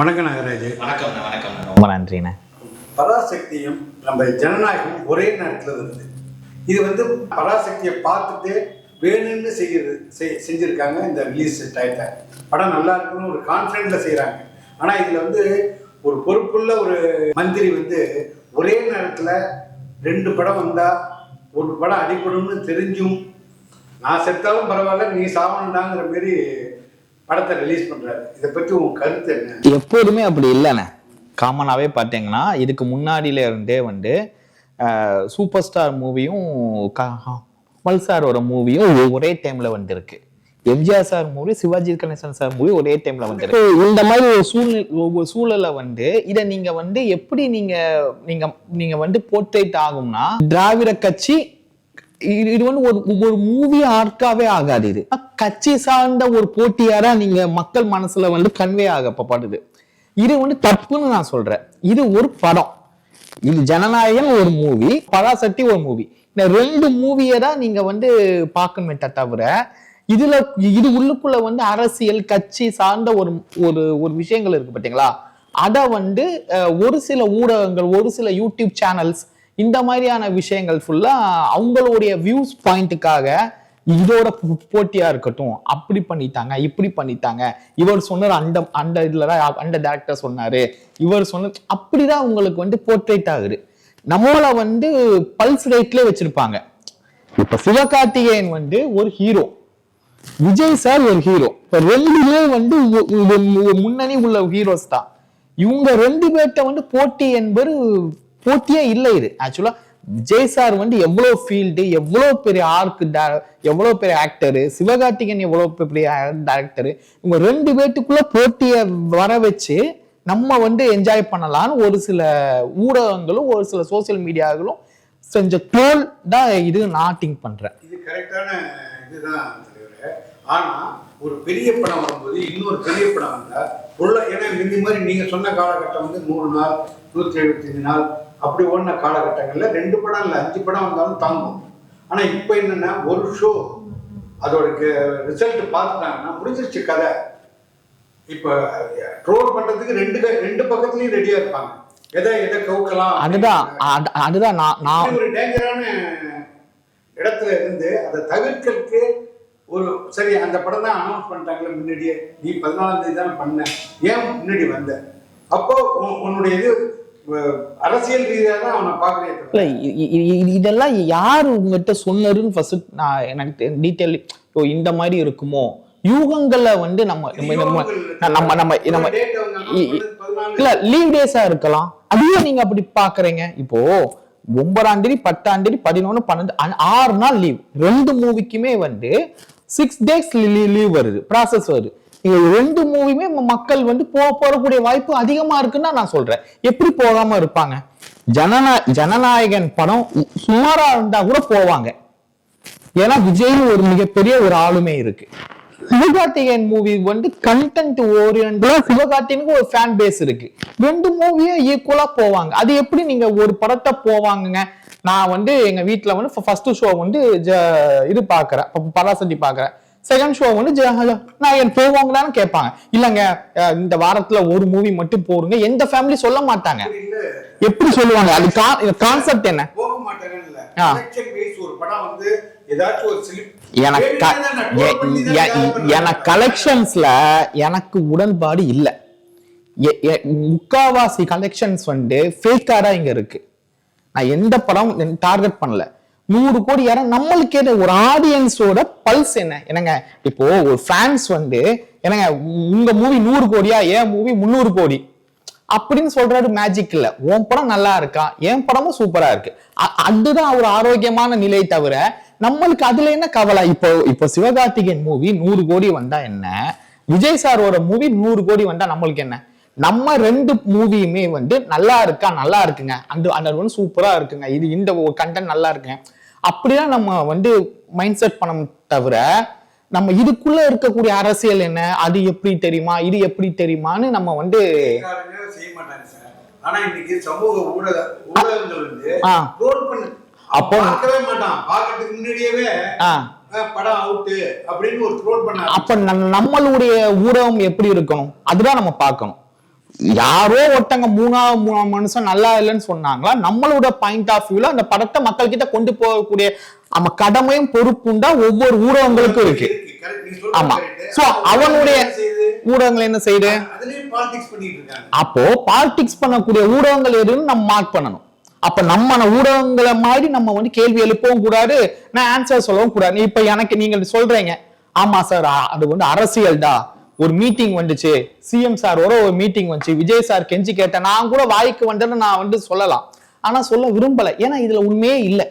வணக்கம் நாகராஜ். வணக்கம் வணக்கம் ரொம்ப நன்றிண்ணே. பராசக்தியும் நம்ம ஜனநாயகம் ஒரே நேரத்தில் வருது. இது வந்து பராசக்தியை பார்த்துட்டு வேணும்னு செய்யறது செய் செஞ்சுருக்காங்க இந்த ரிலீஸ் டயத்தை படம் நல்லா இருக்குன்னு ஒரு கான்ஃபிடென்ட்ல செய்கிறாங்க ஆனால் இதில் வந்து ஒரு பொறுப்புள்ள ஒரு மந்திரி வந்து ஒரே நேரத்தில் ரெண்டு படம் வந்தால் ஒரு படம் அடிப்படும்னு தெரிஞ்சும் நான் செத்தாலும் பரவாயில்ல நீ சாவணுண்டாங்கிற மாரி படத்தை ரிலீஸ் பண்ணுறாரு இதை பற்றி உன் கருத்து என்ன? எப்போதுமே அப்படி இல்லைண்ணே. காமனாகவே பார்த்தீங்கன்னா இதுக்கு முன்னாடியில இருந்தே வந்து சூப்பர் ஸ்டார் மூவியும் கமல் சாரோட மூவியும் ஒரே டைம்ல வந்திருக்கு. MGR sir movie Sivaji Ganesan sir movie ஒரே டைம்ல வந்திருக்கு. இந்த மாதிரி ஒரு சூழ்நிலை ஒரு சூழலை வந்து இதை நீங்க வந்து எப்படி நீங்க நீங்க நீங்க வந்து போர்ட்ரேட் ஆகும்னா திராவிட கட்சி இது வந்து ஒரு ஒரு மூவி ஆர்க்காவே ஆகாது இது. கட்சி சார்ந்த ஒரு போட்டியாரா நீங்க மக்கள் மனசுல வந்து கன்வே ஆகப்படுது இது வந்து தப்புன்னு நான் சொல்றேன். இது ஒரு படம். இது ஜனநாயகம் ஒரு மூவி பராசக்தி ஒரு மூவி இந்த ரெண்டு மூவியை தான் நீங்க வந்து பார்க்கணுமே தவிர இதுல இது உள்ளுக்குள்ள வந்து அரசியல் கட்சி சார்ந்த ஒரு ஒரு ஒரு விஷயங்கள் இருக்கு பாத்தீங்களா? அதை வந்து ஒரு சில ஊடகங்கள் ஒரு சில யூடியூப் சேனல்ஸ் இந்த மாதிரியான விஷயங்கள் ஃபுல்லா அவங்களுடைய வியூஸ் பாயிண்ட்டுக்காக இதோட போட்டியா இருக்கட்டும். அப்படி பண்ணிட்டாங்க இப்படி பண்ணிட்டாங்க. இவர் சொன்னார் அந்த அந்த இதுல தான் அந்த டேரக்டர் சொன்னாரு. இவர் சொன்ன அப்படிதான் உங்களுக்கு வந்து போர்ட்ரேட் ஆகுது. நம்மள வந்து பல்ஸ் ரேட்ல வச்சிருப்பாங்க. இப்ப சிவகார்த்திகேயன் வந்து ஒரு ஹீரோ விஜய் சார் ஒரு ஹீரோ இப்ப ரெண்டுமே வந்து முன்னணி உள்ள ஹீரோஸ் தான். இவங்க ரெண்டு பேர்ட்ட வந்து போட்டி என்பது போட்டியே இல்லை இது. ஆக்சுவலா விஜய் சார் வந்து எவ்வளோ ஃபீல்டு எவ்வளோ பெரிய ஆர்க் எவ்வளோ பெரிய ஆக்டரு சிவகார்த்திகன் எவ்வளோ பெரிய டேரக்டர் இவங்க ரெண்டு பேர்த்துக்குள்ள போட்டியை வர வச்சு நம்ம வந்து என்ஜாய் பண்ணலான்னு ஒரு சில ஊடகங்களும் ஒரு சில சோசியல் மீடியாக்களும் செஞ்ச டோல் தான் இது நான் திங்க் பண்றேன். இது கரெக்டான இதுதான் தலைவரே. ஆனா ஒரு பெரிய படம் வரும்போது இன்னொரு பெரிய படம் வந்தா உள்ள ஏன்னா இந்த மாதிரி நீங்க சொன்ன காலகட்டம் வந்து நூறு நாள் நூற்றி எழுபத்தஞ்சு நாள் அப்படி ஓடின காலகட்டங்கள்ல ரெண்டு படம் இல்லை அஞ்சு படம் வந்தாலும் தாங்கும். ஆனா இப்போ என்னன்னா ஒரு ஷோ அதோட ரிசல்ட் பார்த்துட்டாங்கன்னா முடிஞ்சிருச்சு கதை. இப்போ ட்ரோல் பண்றதுக்கு ரெண்டு ரெண்டு பக்கத்துலயும் ரெடியா இருப்பாங்க. எதை எதை கவுக்கலாம் அதுதான் அது- அதுதான் நான் நான் ஒரு டேஞ்சரான இடத்துல இருந்து அதை தவிர்க்கிறதுக்கு ஒரு சரி அந்த படம் தான் அனௌன்ஸ் பண்ணிட்டாங்களே முன்னாடியே. நீ பதினாலாம் தேதி தானே பண்ண. ஏன் முன்னாடி வந்த? அப்போ உன்- உன்னுடைய இது அரசியல் ரீதியாக அவனை பார்க்குறேன். இதெல்லாம் யாரு உங்ககிட்ட சொன்னருன்னு ஃபர்ஸ்ட் நான் எனக்கு டீட்டெயில் ஓ இந்த மாதிரி இருக்குமோ? யூகங்களை வந்து நம்ம நம்ம நம்ம நம்ம நம்ம நம்ம இல்ல லீவ் டேஸா இருக்கலாம். அதையும் நீங்க அப்படி பாக்குறீங்க இப்போ ஒன்பதாம் தேதி பத்தாம் தேதி பதினொன்னு பன்னெண்டு ஆறு நாள் லீவ் ரெண்டு மூவிக்குமே வந்து சிக்ஸ் டேஸ் லீவ் வருது. ப்ராசஸ் வருது. ரெண்டு மூவியுமே மக்கள் வந்து போக போறக்கூடிய வாய்ப்பு அதிகமா இருக்குன்னு நான் சொல்றேன். எப்படி போகாம இருப்பாங்க? ஜனநா ஜனநாயகன் படம் சுமாரா இருந்தா கூட போவாங்க. ஏன்னா விஜய்னு ஒரு மிகப்பெரிய ஒரு ஆளுமை இருக்கு. சிவகார்த்திகேயன் மூவி வந்து கண்டென்ட் ஓரியன்டா சிவகார்த்திகனுக்கு ஒரு ஃபேன் பேஸ் இருக்கு. ரெண்டு மூவியும் ஈக்குவலா போவாங்க. அது எப்படி நீங்க ஒரு படத்தை போவாங்கங்க? நான் வந்து எங்க வீட்டுல வந்து ஃபர்ஸ்ட் ஷோ வந்து ஜ- இது பாக்குறேன். ப- பாக்குறேன். செகண்ட் ஷோ வந்து என் போவாங்களான்னு கேட்பாங்க. இல்லங்க இந்த வாரத்துல ஒரு மூவி மட்டும் போடுங்க. எந்த ஃபேமிலி சொல்ல மாட்டாங்க. எப்படி சொல்லுவாங்க? அது கான்செப்ட் என்ன? எனக்கு கலெக்ஷன்ஸ்ல எனக்கு உடன்பாடு இல்ல. முக்காவாசி கலெக்ஷன்ஸ் வந்து ஃபேக்காரா இங்க இருக்கு. நான் எந்த படம் டார்கெட் பண்ணல. நூறு கோடி யாரும் நம்மளுக்கு என்ன? ஒரு ஆடியன்ஸோட பல்ஸ் என்ன? என்னங்க இப்போ ஒரு ஃபேன்ஸ் வந்து என்னங்க உங்க மூவி நூறு கோடியா? என் மூவி முந்நூறு கோடி. அப்படின்னு சொல்றது மேஜிக் இல்ல உன் படம் நல்லா இருக்கா? என் படமும் சூப்பரா இருக்கு. அ- அதுதான் ஒரு ஆரோக்கியமான நிலை தவிர நம்மளுக்கு அதுல என்ன கவலை? இப்போ இப்போ சிவகார்த்திகேயன் மூவி நூறு கோடி வந்தா என்ன? விஜய் சாரோட மூவி நூறு கோடி வந்தா நம்மளுக்கு என்ன? நம்ம ரெண்டு மூவியுமே வந்து நல்லா இருக்கா? நல்லா இருக்குங்க. அந்த அந்த ஒன்று சூப்பரா இருக்குங்க. இது இந்த ஒரு கண்டென்ட் நல்லா இருக்குங்க. அப்படிதான் நம்ம வந்து மைண்ட் செட் பண்ண தவிர நம்ம இதுக்குள்ள இருக்கக்கூடிய அரசியல் என்ன? அது எப்படி தெரியுமா? இது எப்படி தெரியுமான்னு நம்ம வந்து ஆனா இன்னைக்கு சமூக ஊடக ஊடகங்கள் வந்து ஆ. ரோல் பண்ணு. அப்போ- பார்க்கவே மாட்டான். பார்க்கறதுக்கு முன்னாடியே ஆ. அஹ், படம் அவுட்டு அப்படின்னு ஒரு ட்ரோல் பண்ண அப்ப நம்மளுடைய ஊடகம் எப்படி இருக்கணும்? அதுதான் நம்ம பார்க்கணும். யாரோ ஒருத்தங்க மூணாவது மூணாம் மனுஷன் நல்லா இல்லைன்னு சொன்னாங்களா நம்மளோட பாயிண்ட் ஆஃப் வியூல அந்த படத்தை மக்கள் கிட்ட கொண்டு போகக்கூடிய நம்ம கடமையும் பொறுப்புண்டா ஒவ்வொரு ஊடகங்களுக்கும் இருக்கு. ஆமா. சோ அவனுடைய ஊடகங்கள் என்ன செய்யுது? அப்போ பாலிடிக்ஸ் பண்ணக்கூடிய ஊடகங்கள் எதுன்னு நம்ம மார்க் பண்ணணும். அப்ப நம்ம ஊடகங்களை மாதிரி நம்ம வந்து கேள்வி எழுப்பவும் கூடாது நான் ஆன்சர் சொல்லவும் கூடாது. இப்ப எனக்கு நீங்க சொல்றீங்க ஆமா சார் அது வந்து அரசியல்டா? ஒரு மீட்டிங் வந்துச்சு. சிஎம் சாரோட ஒரு மீட்டிங் வந்துச்சு. விஜய் சார் கெஞ்சி கேட்டேன். நான் கூட வாய்க்கு வந்தேன்னு நான் வந்து சொல்லலாம். ஆனா சொல்ல விரும்பல. ஏன்னா இதுல உண்மையே இல்லை.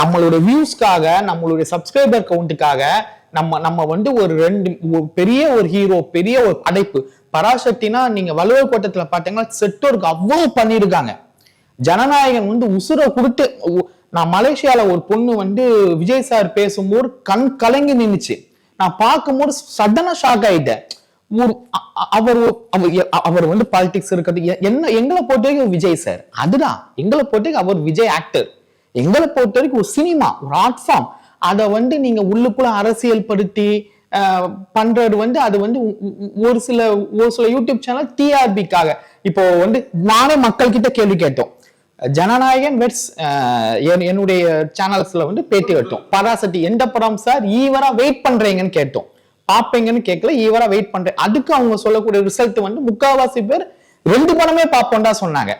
நம்மளுடைய வியூஸ்க்காக நம்மளுடைய சப்ஸ்கிரைபர் கவுண்ட்டுக்காக நம்ம நம்ம வந்து ஒரு ரெண்டு பெரிய ஒரு ஹீரோ பெரிய ஒரு படைப்பு. பராசக்தினா நீங்க வலுவல் கோட்டத்துல பாத்தீங்கன்னா செட்டோருக்கு அவ்வளவு பண்ணியிருக்காங்க ஜனநாயகன் வந்து உசுரை கொடுத்து நான் மலேசியால ஒரு பொண்ணு வந்து விஜய் சார் பேசும்போது கண் கலங்கி நின்னுச்சு. நான் பார்க்கும்போது சடனா ஷாக் ஆயிட்டேன். ஒரு அவர் அவர் அவர் வந்து பாலிடிக்ஸ் இருக்கிறது எ- என்ன எங்களை பொறுத்த வரைக்கும் விஜய் சார் அதுதான் எங்களை பொறுத்த வரைக்கும் அவர் விஜய் ஆக்டர் எங்களை பொறுத்த வரைக்கும் ஒரு சினிமா ஒரு ஆர்ட் ஃபார்ம் அதை வந்து நீங்க உள்ளுக்குள்ள அரசியல் படுத்தி பண்றது வந்து அது வந்து ஒரு சில ஒரு சில யூடியூப் சேனல் டிஆர்பிக்காக இப்போ வந்து நானே மக்கள் கிட்ட கேள்வி கேட்டோம். ஜனநாயகன் வெட்ஸ் என்னுடைய சேனல்ஸ்ல வந்து பேட்டி கட்டோம் பராசக்தி எந்த படம் சார்? ஈவரா வெயிட் பண்றீங்கன்னு கேட்டோம். பாப்பீங்கன்னு கேட்கல ஈவரா வெயிட் பண்றேன். அதுக்கு அவங்க சொல்லக்கூடிய ரிசல்ட் வந்து முக்காவாசி பேர் ரெண்டு படமே பார்ப்போம்டா சொன்னாங்க.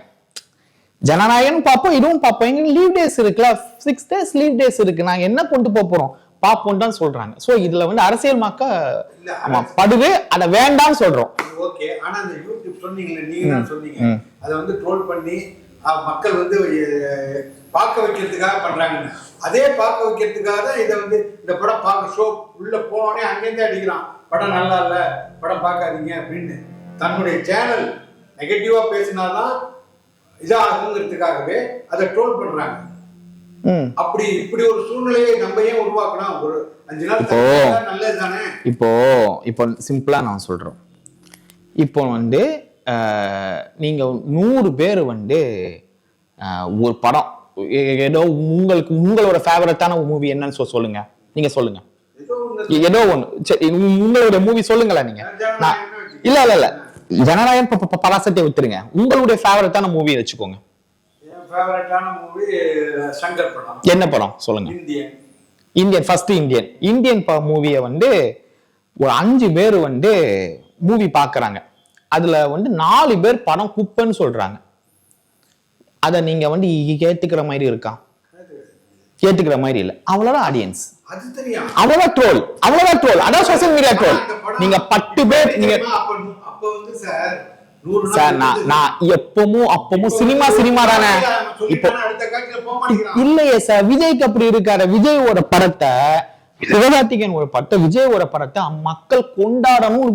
ஜனநாயகன் பார்ப்போம் இதுவும் பார்ப்போம் எங்க லீவ் டேஸ் இருக்குல்ல சிக்ஸ் டேஸ் லீவ் டேஸ் இருக்கு. நாங்க என்ன கொண்டு போக போறோம்? பார்ப்போம் தான் சொல்றாங்க. சோ இதுல வந்து அரசியல் மாக்க ஆமா படுது. அதை வேண்டாம்னு சொல்றோம். ஓகே ஆனா அந்த யூடியூப் சொன்னீங்களே நீங்க சொன்னீங்க. அதை வந்து ட்ரோல் பண்ணி மக்கள் வந்து பார்க்க வைக்கிறதுக்காக பண்றாங்கன்னு அதே பார்க்க வைக்கிறதுக்காக தான் இதை வந்து இந்த படம் பார்க்க ஷோ உள்ள போனோடனே அங்கேருந்தே அடிக்கிறான். படம் நல்லா இல்ல படம் பார்க்காதீங்க அப்படின்னு. தன்னுடைய சேனல் நெகட்டிவா பேசினாதான் இதாகுங்கிறதுக்காகவே அதை ட்ரோல் பண்றாங்க. அப்படி இப்படி ஒரு சூழ்நிலையை நம்ம ஏன் உருவாக்கணும்? ஒரு அஞ்சு நாள் நல்லது தானே இப்போ இப்போ சிம்பிளா நான் சொல்றோம் இப்போ வந்து அஹ், நீங்க நூறு பேர் வந்து ஒரு படம். ஏதோ உங்களுக்கு உங்களோட ஃபேவரட்டான மூவி என்னன்னு சொ- சொல்லுங்க. நீங்க சொல்லுங்க. ஏதோ ஒண்ணு சரி உங்க- உங்களுடைய மூவி சொல்லுங்களேன் நீங்க. நான் இல்ல இல்ல இல்ல. ஜனநாயகன் ப- ப- பராசக்தியை விட்டுருங்க. உங்களுடைய ஃபேவரட்டான மூவி வச்சுக்கோங்க. என்ன படம்? சொல்லுங்க. Indian. Indian first Indian. Indian மூவியை வந்து ஒரு அஞ்சு பேர் வந்து மூவி பார்க்கறாங்க. அதுல வந்து நாலு பேர் படம் குப்பைன்னு சொல்றாங்க. அத நீங்க வந்து ஏத்துக்கிற மாதிரி இருக்கா? ஏத்துக்கிற மாதிரி இல்ல. அவ்வளவுதான் ஆடியன்ஸ் அவ்வளவுதான் ட்ரோல் அவ்வளவுதான் ட்ரோல் அதான் சோசியல் மீடியா ட்ரோல் நீங்க பத்து பேர் நீங்க சார் நான். நான் எப்பவும் அப்பவும் சினிமா சினிமா தானே. இப்போ இல்லையே சார் விஜய்க்கு அப்படி இருக்காரு. விஜயோட படத்தை சிவகார்த்திகேயன் ஒரு படத்தை விஜயோட படத்தை மக்கள் கொண்டாடணும்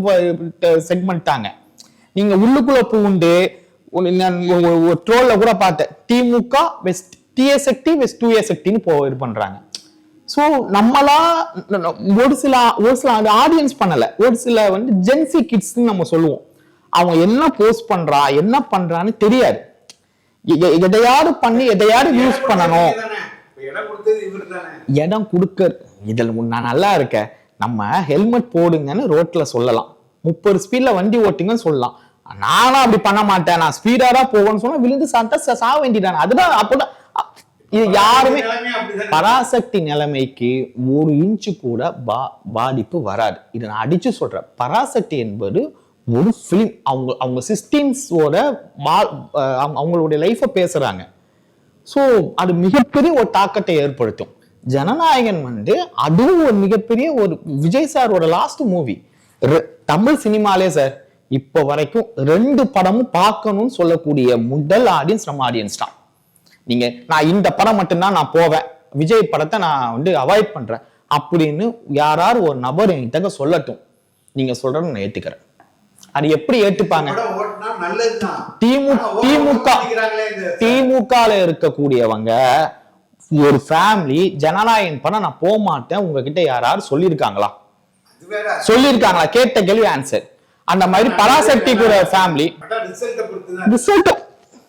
செக்மெண்ட்டாங்க நீங்க உள்ளுக்குள்ள பூண்டு ஒரு- ட்ரோல்ல கூட பார்த்தேன். DMK west TA Sakthi west to A சக்தின்னு போ இது பண்றாங்க. ஸோ நம்மளா ஒரு சில ஒரு சில அது ஆடியன்ஸ் பண்ணல. ஒரு சில வந்து ஜென்சி கிட்ஸ்ன்னு நம்ம சொல்லுவோம். அவங்க என்ன போஸ்ட் பண்றா என்ன பண்றான்னு தெரியாது. எதையாவது பண்ணி எதையாவது யூஸ் பண்ணணும். இடம் கொடுக்க இதில் நான் நல்லா இருக்கேன். நம்ம ஹெல்மெட் போடுங்கன்னு ரோட்ல சொல்லலாம். முப்பது ஸ்பீட்ல வண்டி ஓட்டிங்கன்னு சொல்லலாம். நானும் அப்படி பண்ண மாட்டேன். நான் ஸ்பீடா தான் போகணும்னு சொன்னா விழுந்து சாப்பிட்டா சாக வேண்டிட்டாங்க அதுதான் அப்போதான். இது யாருமே பராசக்தி நிலைமைக்கு ஒரு இன்ச்சு கூட பா பாதிப்பு வராது. இதை நான் அடிச்சு சொல்றேன். பராசக்தி என்பது ஒரு ஃபிலிம் அவங்க அவங்க சிஸ்டீன்ஸோட அவங்களுடைய லைஃப்பை பேசுறாங்க. ஸோ அது மிகப்பெரிய ஒரு தாக்கத்தை ஏற்படுத்தும். ஜனநாயகன் வந்து அதுவும் ஒரு மிகப்பெரிய ஒரு விஜய் சாரோட லாஸ்ட் மூவி தமிழ் சினிமாலே சார் இப்போ வரைக்கும் ரெண்டு படமும் பார்க்கணும்னு சொல்லக்கூடிய முதல் ஆடியன்ஸ் நம்ம ஆடியன்ஸ் தான். நீங்க நான் இந்த படம் மட்டும்தான் நான் போவேன். விஜய் படத்தை நான் வந்து அவாய்ட் பண்றேன். அப்படின்னு யாராவது ஒரு நபர் என்கிட்ட சொல்லட்டும். நீங்க சொல்றத நான் ஏத்துக்கிறேன். அது எப்படி ஏத்துப்பாங்க? திமுக திமுகல இருக்கக்கூடியவங்க ஒரு ஃபேமிலி ஜனநாயகன் படம் நான் போக மாட்டேன். உங்ககிட்ட யாராவது சொல்லியிருக்காங்களா? சொல்லியிருக்காங்களா? கேட்ட கேள்வி ஆன்சர் அந்த மாதிரி பராசக்திக்கு ஒரு ஃபேமிலி ரிசல்ட்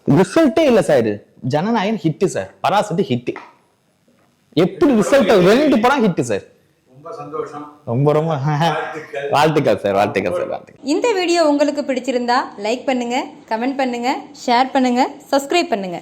ரிசல்ட்டே இல்ல சார் இது. Jananayagan hit sir Parasakthi hit எப்படி ரிசல்ட் ரெண்டு படம் ஹிட் சார் ரொம்ப சந்தோஷம். ரொம்ப. வாழ்த்துக்கள். சார் வாழ்த்துக்கள் சார் வாழ்த்துக்கள். இந்த வீடியோ உங்களுக்கு பிடிச்சிருந்தா லைக் பண்ணுங்க கமெண்ட் பண்ணுங்க ஷேர் பண்ணுங்க சப்ஸ்கிரைப் பண்ணுங்க.